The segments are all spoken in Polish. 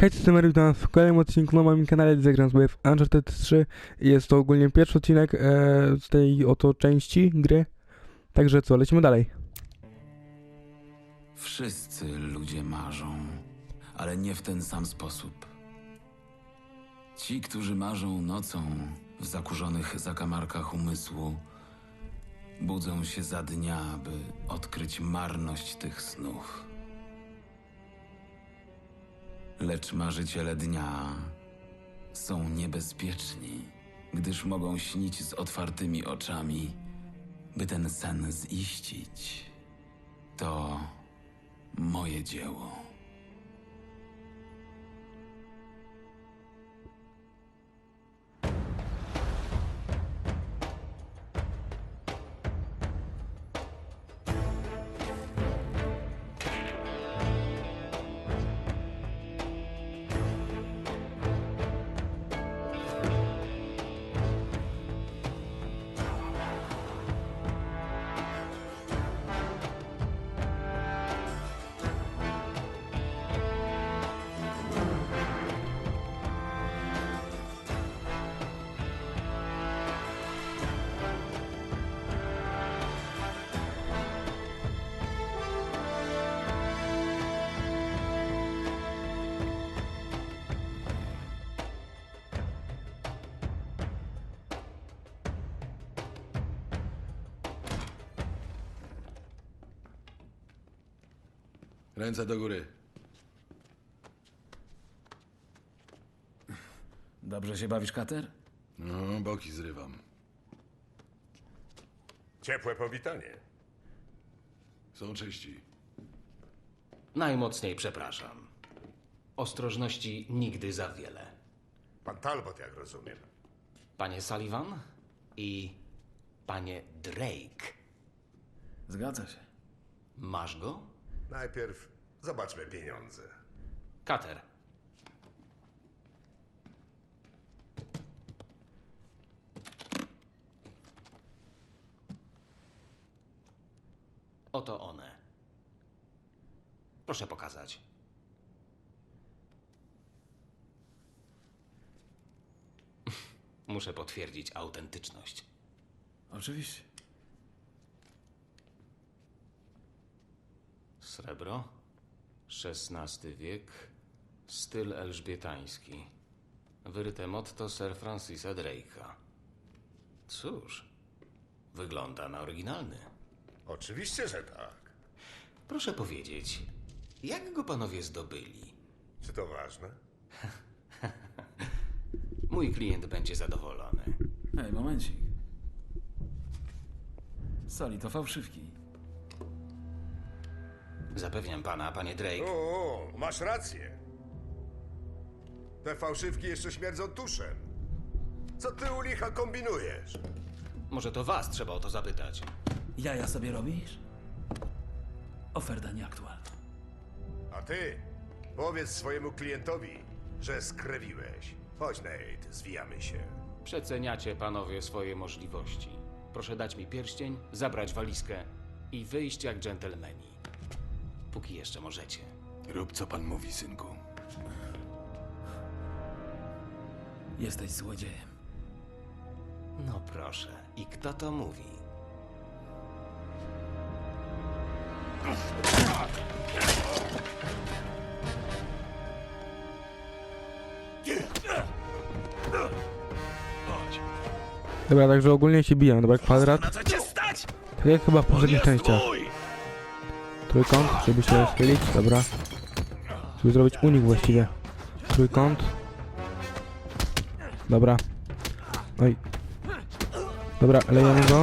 Hej, jestem Erik, witam w kolejnym odcinku na moim kanale Zagram sobie w Uncharted 3 Jest to ogólnie pierwszy odcinek e, z tej oto części gry Także co, lecimy dalej Wszyscy ludzie marzą, ale nie w ten sam sposób. Ci, którzy marzą nocą w zakurzonych zakamarkach umysłu, budzą się za dnia, by odkryć marność tych snów. Lecz marzyciele dnia są niebezpieczni, gdyż mogą śnić z otwartymi oczami, by ten sen ziścić. To moje dzieło. Ręce do góry. Dobrze się bawisz, Kater? No, boki zrywam. Ciepłe powitanie. Są czyści. Najmocniej przepraszam. Ostrożności nigdy za wiele. Pan Talbot, jak rozumiem. Panie Sullivan i panie Drake. Zgadza się. Masz go? Najpierw zobaczmy pieniądze. Kater. Oto one. Proszę pokazać. Muszę potwierdzić autentyczność. Oczywiście. Srebro, XVI wiek, styl elżbietański. Wyryte motto Sir Francisa Drake'a. Cóż, wygląda na oryginalny. Oczywiście, że tak. Proszę powiedzieć, jak go panowie zdobyli? Czy to ważne? Mój klient będzie zadowolony. Ej, momencik. Sali, to fałszywki. Zapewniam pana, panie Drake. O, o, masz rację. Te fałszywki jeszcze śmierdzą tuszem. Co ty u licha kombinujesz? Może to was trzeba o to zapytać. Jaja sobie robisz? Oferta nieaktualna. A ty powiedz swojemu klientowi, że skrewiłeś. Chodź, Nate, zwijamy się. Przeceniacie panowie swoje możliwości. Proszę dać mi pierścień, zabrać walizkę i wyjść jak dżentelmeni. Póki jeszcze możecie. Rób co pan mówi, synku. Jesteś złodziejem. No proszę, i kto to mówi? Dobra, także ogólnie się biję, dobra, kwadrat Tak jak chyba w poprzednich częściach Trójkąt, żeby się schylić, dobra. Żeby zrobić unik właściwie. Trójkąt. Dobra. Oj. Dobra, lejemy go.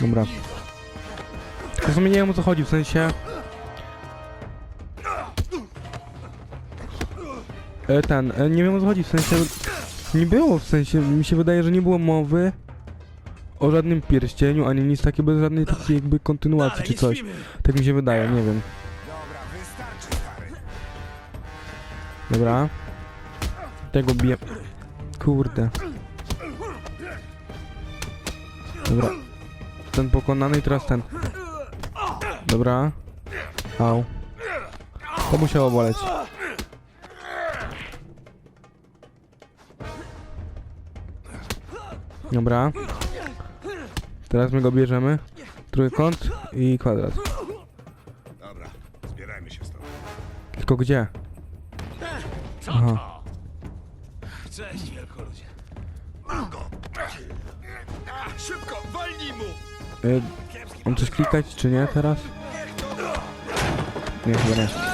Dobra. W sumie nie wiem o co chodzi, w sensie E, ten, e, nie wiem o co chodzi, w sensie nie było, w sensie mi się wydaje, że nie było mowy o żadnym pierścieniu, ani nic takiego, bez żadnej takiej jakby kontynuacji czy coś. Tak mi się wydaje, nie wiem. Dobra. Tego biję. Kurde. Dobra. Ten pokonany i teraz ten. Dobra. Au. To musiało boleć. Dobra. Teraz my go bierzemy. Trójkąt i kwadrat. Dobra, zbierajmy się stąd. Tylko gdzie? Aha. Cześć, wielkoludzie. Szybko, walnij mu! Y, mam coś klikać, czy nie teraz? Nie, chyba nie.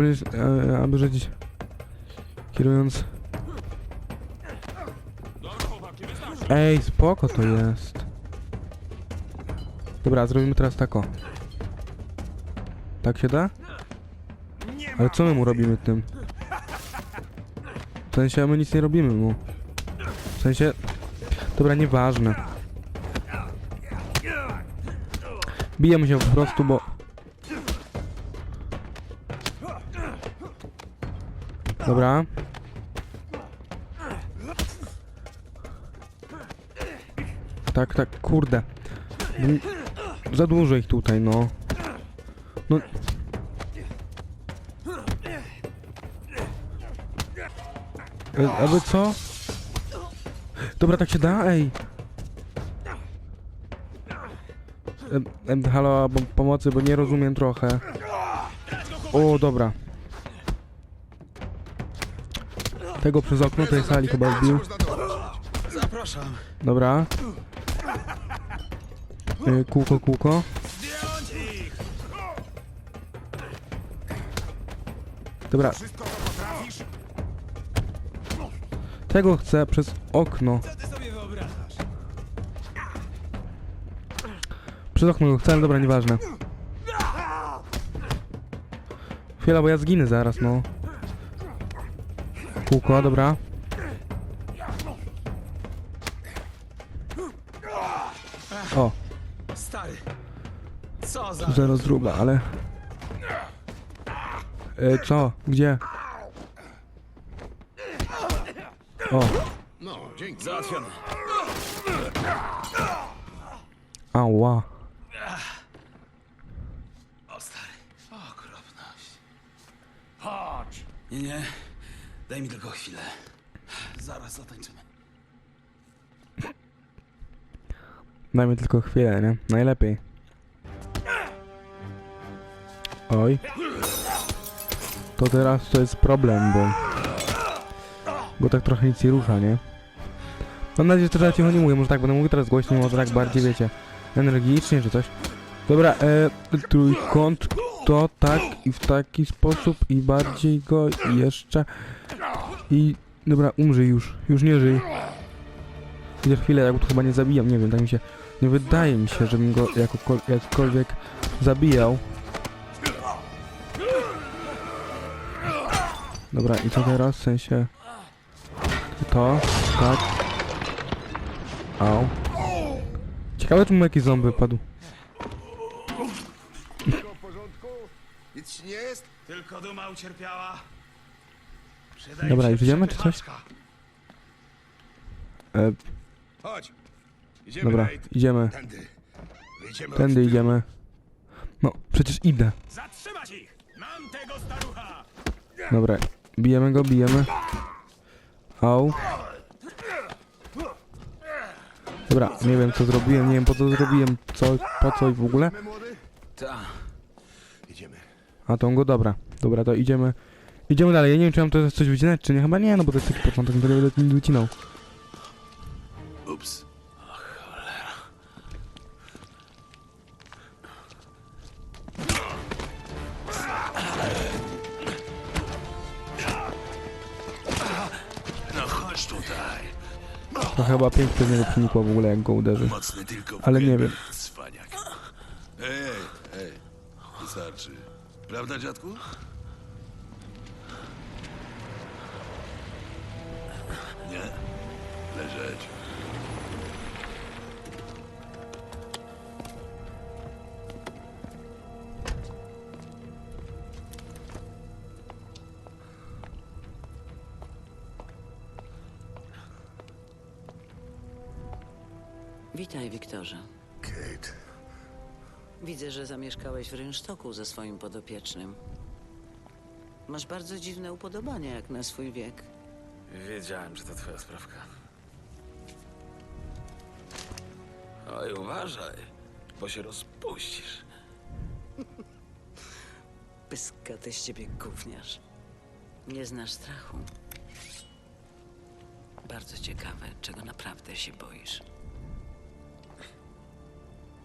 E, aby żyć kierując... Ej, spoko to jest. Dobra, zrobimy teraz tako. Tak się da? Ale co my mu robimy tym? W sensie, my nic nie robimy mu. W sensie... Dobra, nieważne. Bijemy się po prostu, bo... Dobra. Tak, tak, kurde. Mm, Za dużo ich tutaj, no. No... E, Aby co? Dobra, tak się da? Ej! E, halo, pomocy, bo nie rozumiem trochę. O, dobra. Tego przez okno tej sali chyba wbił. Zapraszam. Dobra. E, kółko, kółko. Dobra, Wszystko to potrafisz? tego chcę przez okno. Co ty sobie wyobrażasz? Przez okno go chcę, ale dobra, nieważne. Chwila, bo ja zginę zaraz, no. Kółko, dobra. O, Stary. Co za... tu za rozruba, ale... E, co? Gdzie? O, No, dzięki. Załatwione. ała. O, stary. Okropność. Chodź. Nie, nie. Daj mi tylko chwilę. Zaraz zatańczymy. Dajmy tylko chwilę, nie? Najlepiej. Oj. To teraz to jest problem, bo... Bo tak trochę nic nie rusza, nie? Mam nadzieję, że że cicho nie mówię, może tak będę mówił teraz głośniej, może tak bardziej, wiecie, energicznie czy coś. Dobra, e, trójkąt to tak i w taki sposób i bardziej go i jeszcze i... Dobra, umrzyj już, już nie żyj. Chociaż chwilę, ja go tu chyba nie zabijam, nie wiem, tak mi się... Nie wydaje mi się, żebym go jakkolwiek zabijał. Dobra, i co teraz? W sensie... To, tak. Au. Ciekawe, czy mu jakiś ząb wypadł. Nic ci nie jest? Tylko duma ucierpiała. Przydaje Dobra, się już idziemy, czy coś? przepychaczka. E, Chodź. Idziemy, dobra, Nate. idziemy. Tędy. Wyjdziemy Tędy od tyłu. idziemy. No, przecież idę. Zatrzymać ich! Mam tego starucha! Dobra, bijemy go, bijemy. Au. Dobra, nie wiem co zrobiłem, nie wiem po co zrobiłem, co, po co i w ogóle. Młody? Ta. A tą go, dobra. Dobra, to idziemy. Idziemy dalej. Ja nie wiem, czy mam to coś wycinać, czy nie. Chyba nie, no bo to jest taki początek, nie będę nie wycinał. Ups. No chodź tutaj. To chyba pięknie z niego w ogóle, jak go uderzy. Mocny tylko w Ale nie wiem. Cwaniak. Ej, ej. Wystarczy. Prawda, dziadku? Że zamieszkałeś w rynsztoku ze swoim podopiecznym. Masz bardzo dziwne upodobania, jak na swój wiek. Wiedziałem, że to twoja sprawka. Oj, uważaj, bo się rozpuścisz. Pyskaty z ciebie gówniarz. Nie znasz strachu. Bardzo ciekawe, czego naprawdę się boisz.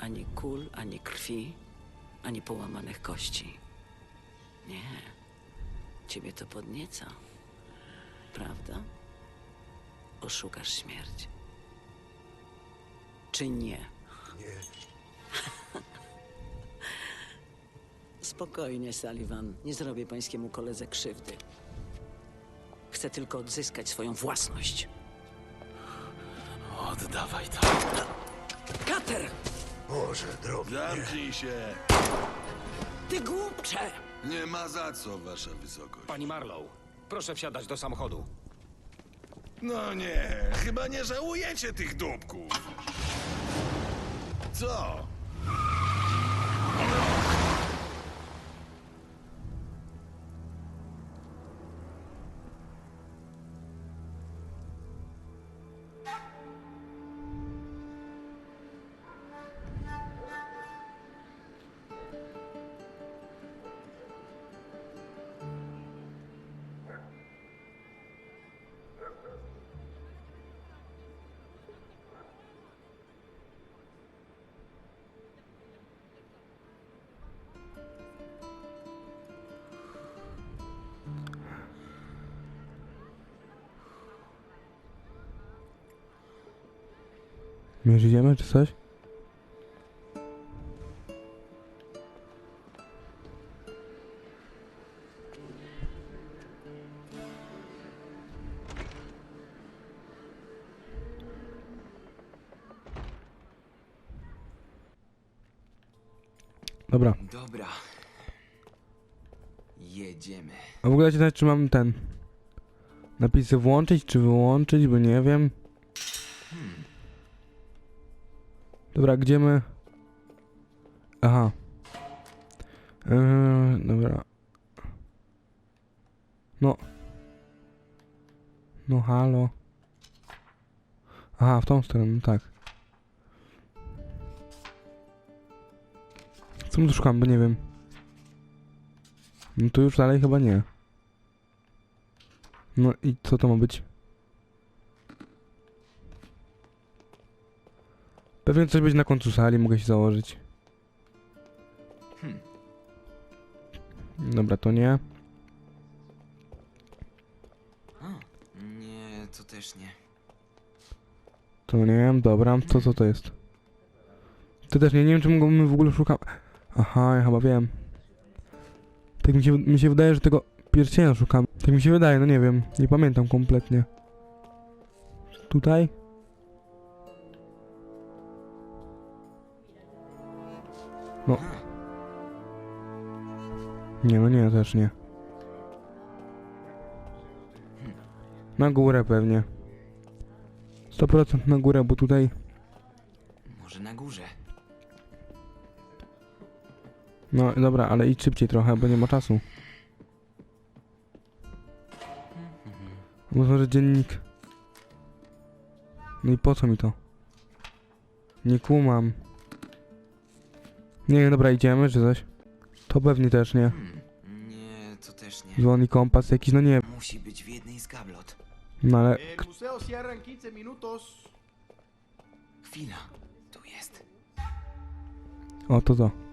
Ani kul, ani krwi, ani połamanych kości. Nie. Ciebie to podnieca. Prawda? Oszukasz śmierć. Czy nie? nie. Spokojnie, Sullivan. Nie zrobię pańskiemu koledze krzywdy. Chcę tylko odzyskać swoją własność. Oddawaj to. Kater! Boże, drogi. Zamknij się. Ty głupcze! Nie ma za co, wasza wysokość. Pani Marlow, proszę wsiadać do samochodu. No nie, chyba nie żałujecie tych dupków. Co? My już idziemy, czy coś? Dobra. Dobra. Jedziemy. A w ogóle znać, czy mam ten... Napisy włączyć, czy wyłączyć, bo nie wiem. Dobra, gdzie my... Aha. Yy, dobra. No. No halo. Aha, w tą stronę, tak. Co my tu szukamy, bo nie wiem. No tu już dalej chyba nie. No i co to ma być? Pewnie coś być na końcu sali, mogę się założyć. Hmm. Dobra, to nie. Nie, to też nie. To nie, dobra, to co to jest? To też nie, nie wiem czemu my w ogóle szukamy. Aha, ja chyba wiem. Tak mi się, mi się wydaje, że tego pierścienia szukam. Tak mi się wydaje, no nie wiem. Nie pamiętam kompletnie. Tutaj? No. Nie, no nie, też nie. Na górę pewnie. 100% na górę, bo tutaj... może na górze. No dobra, ale idź szybciej trochę, bo nie ma czasu. Może dziennik. No i po co mi to? Nie kumam. Nie dobra, idziemy czy coś? To pewnie też nie. Hmm, nie, to też nie. Dzwoni kompas jakiś, no nie. Musi być w jednej z gablot. No ale... El museo cierra en 15 minutos. Chwila, tu jest. O, to to.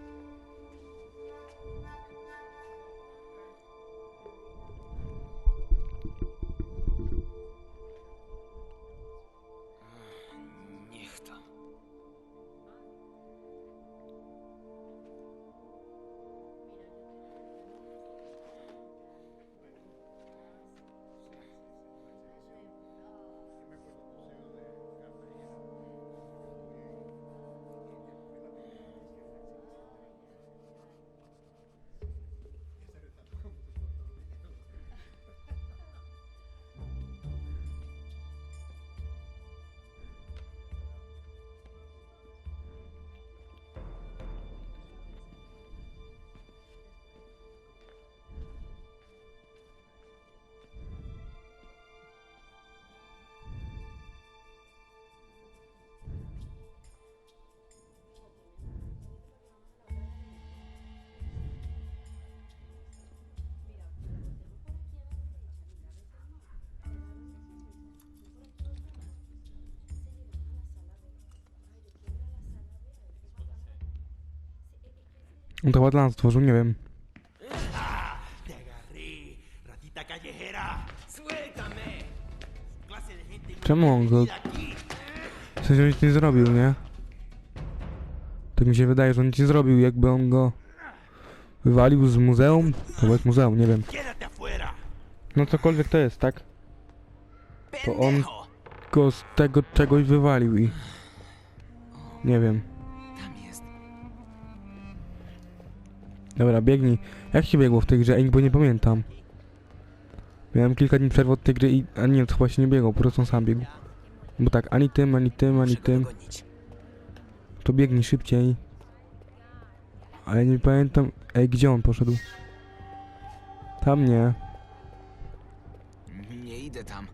On to chyba nie wiem. Callejera. Suéltame. Clase de gente Czemu on go... W sensie, nic nie zrobił, nie? Tak mi się wydaje, że on nic nie zrobił, jakby on go... Wywalił z muzeum? To jest muzeum, nie wiem. No cokolwiek to jest, tak? To on go z tego czegoś wywalił i... Nie wiem. Dobra, biegnij. Jak się biegło w tej grze? Ej, bo nie pamiętam. Miałem kilka dni przerwy od tej gry i... A nie, to chyba się nie biegło, po prostu sam biegł. Bo tak, ani tym, ani tym, ani tym. To biegnij szybciej. Ale nie pamiętam... Ej, gdzie on poszedł? Tam nie. Nie idę tam.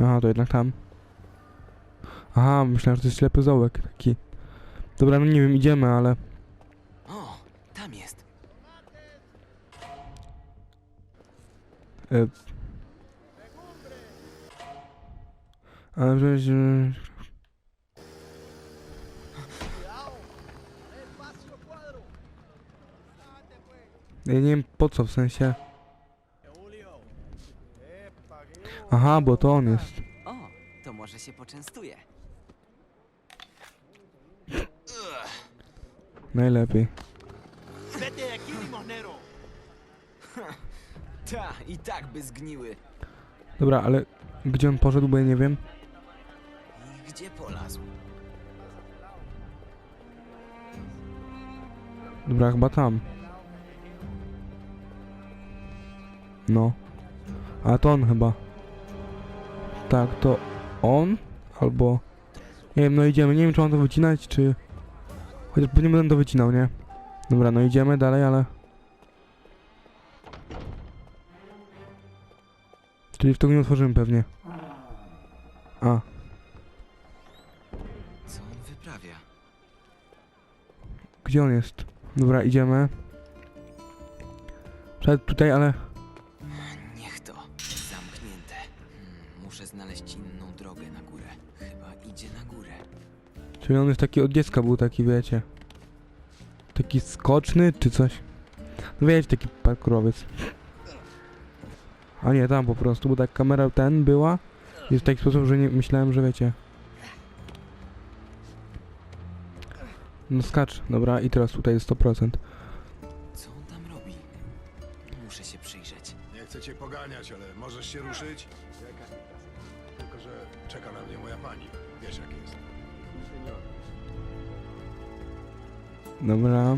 Aha, to jednak tam. Aha, myślałem, że to jest ślepy zołek taki. Dobra, no nie wiem, idziemy, ale... Ja nie wiem po co, w sensie... Aha, bo to on jest. O, to może się poczęstuje. Najlepiej. Ta, i tak by zgniły. Dobra, ale gdzie on poszedł, bo ja nie wiem. I gdzie polazł? Dobra, chyba tam. No. A to on chyba. Tak, to on? Albo... Nie wiem, no idziemy. Nie wiem, czy mam to wycinać, czy... Chociaż pewnie będę to wycinał, nie? Dobra, no idziemy dalej, ale... Czyli w tego nie otworzymy pewnie. A, Co on wyprawia? gdzie on jest? Dobra, idziemy. Przed tutaj, ale... Niech to. Zamknięte. Hmm, muszę znaleźć inną drogę na górę. Chyba idzie na górę. Czyli on jest taki od dziecka był taki, wiecie. Taki skoczny czy coś. No wiecie, taki parkurowiec. A nie, tam po prostu, bo tak kamera ten była. Jest w taki sposób, że nie myślałem, że wiecie. No skacz, dobra, i teraz tutaj jest 100%. Co on tam robi? Muszę się przyjrzeć. Nie chcę cię poganiać, ale możesz się ruszyć? Tylko, że czeka na mnie moja pani. Wiesz jak jest. Dobra.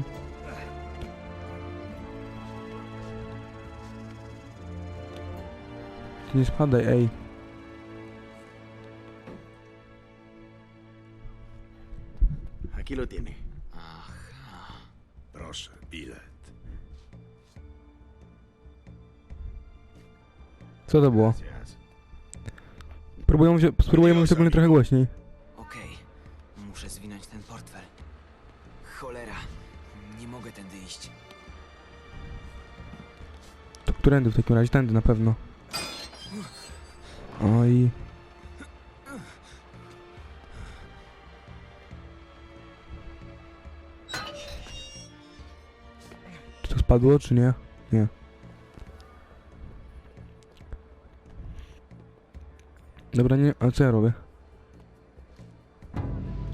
Ty nie spadaj, ej. Aquí lo tiene. Aha. Proszę, bilet. Co to było? Zjazd. Próbuję się, spróbuję mówić ogólnie trochę głośniej. Okej. Muszę zwinąć ten portfel. Cholera. Nie mogę tędy iść. To którędy w takim razie? Tędy na pewno. Oj. Czy to spadło, czy nie? Nie. Dobra, nie, a co ja robię?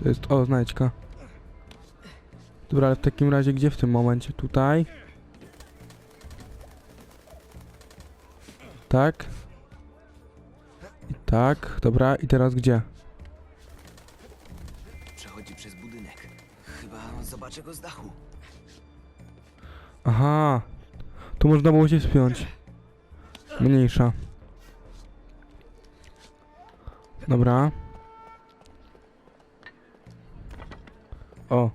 To jest, o, znajdźka. Dobra, ale w takim razie gdzie w tym momencie? Tutaj? Tak. Tak, dobra, i teraz gdzie? Przechodzi przez budynek. Chyba zobaczę go z dachu. Aha, tu można było się spiąć. Mniejsza. Dobra. O.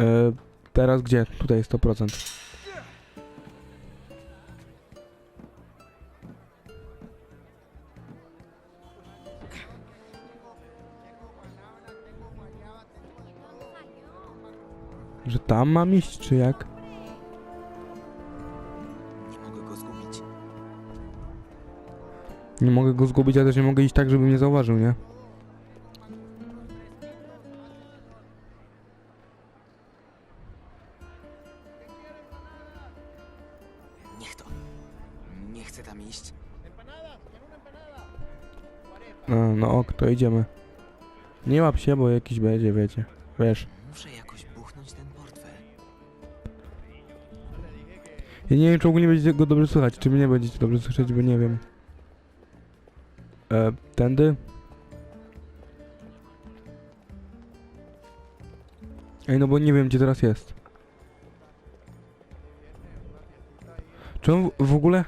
E, teraz gdzie? Tutaj jest 100%. tam mam iść, czy jak? Nie mogę go zgubić. Nie mogę go zgubić, ale też nie mogę iść tak, żeby mnie zauważył, nie? Niech to. Nie chcę tam iść. A, no ok, to idziemy. Nie łap się, bo jakiś będzie, wiecie. Wiesz. Muszę jakoś buchnąć ten. Ja nie wiem, czy ogólnie będzie go dobrze słychać, czy mnie będziecie dobrze słyszeć, bo nie wiem. E, tędy? Ej, no bo nie wiem, gdzie teraz jest. Czy on w- ogóle...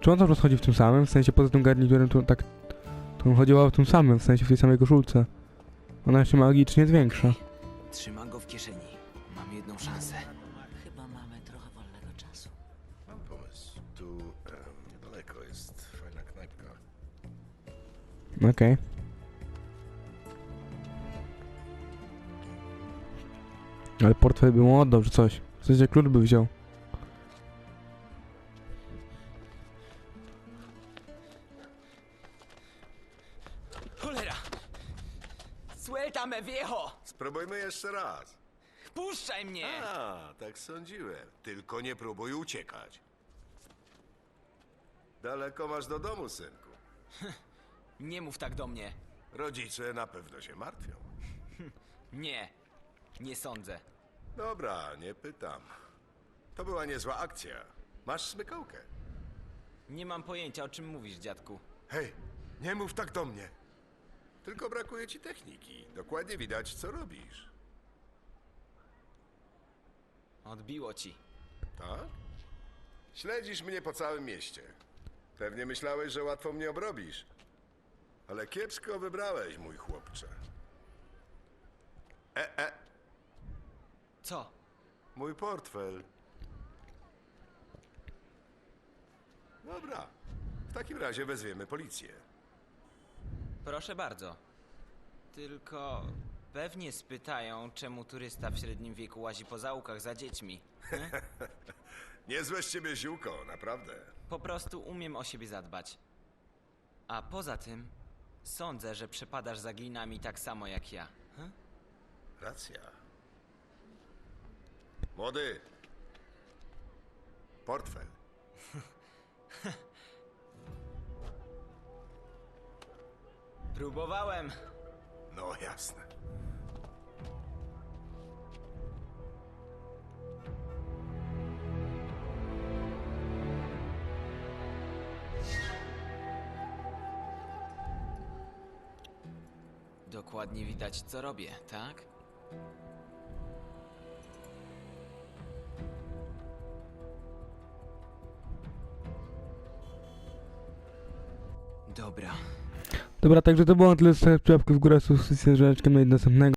Czy on tam chodzi w tym samym? W sensie poza tym garniturem to tak... To on chodziła w tym samym, w sensie w tej samej koszulce. Ona się magicznie zwiększa. Trzymam go w kieszeni. Mam jedną szansę. Okej. Ale portfel by mu oddał, czy coś. W sensie klucz by wziął. Cholera! Suéltame, viejo! Spróbujmy jeszcze raz. Puszczaj mnie! A, tak sądziłem. Tylko nie próbuj uciekać. Daleko masz do domu, synku. Nie mów tak do mnie. Rodzice na pewno się martwią. Nie. Nie sądzę. Dobra, nie pytam. To była niezła akcja. Masz smykałkę. Nie mam pojęcia, o czym mówisz, dziadku. Hej, nie mów tak do mnie. Tylko brakuje ci techniki. Dokładnie widać, co robisz. Odbiło ci. Tak? Śledzisz mnie po całym mieście. Pewnie myślałeś, że łatwo mnie obrobisz. Ale kiepsko wybrałeś, mój chłopcze. E, e, Co? mój portfel. Dobra. W takim razie wezwiemy policję. Proszę bardzo. Tylko pewnie spytają, czemu turysta w średnim wieku łazi po zaułkach za dziećmi. Niezłe z ciebie ziółko, naprawdę. Po prostu umiem o siebie zadbać. A poza tym, sądzę, że przepadasz za glinami tak samo jak ja. Hm? Racja. Młody. Portfel. Próbowałem. No jasne. Dokładnie widać, co robię, tak? Dobra, także to było na tyle z czapki w górę z z następnego.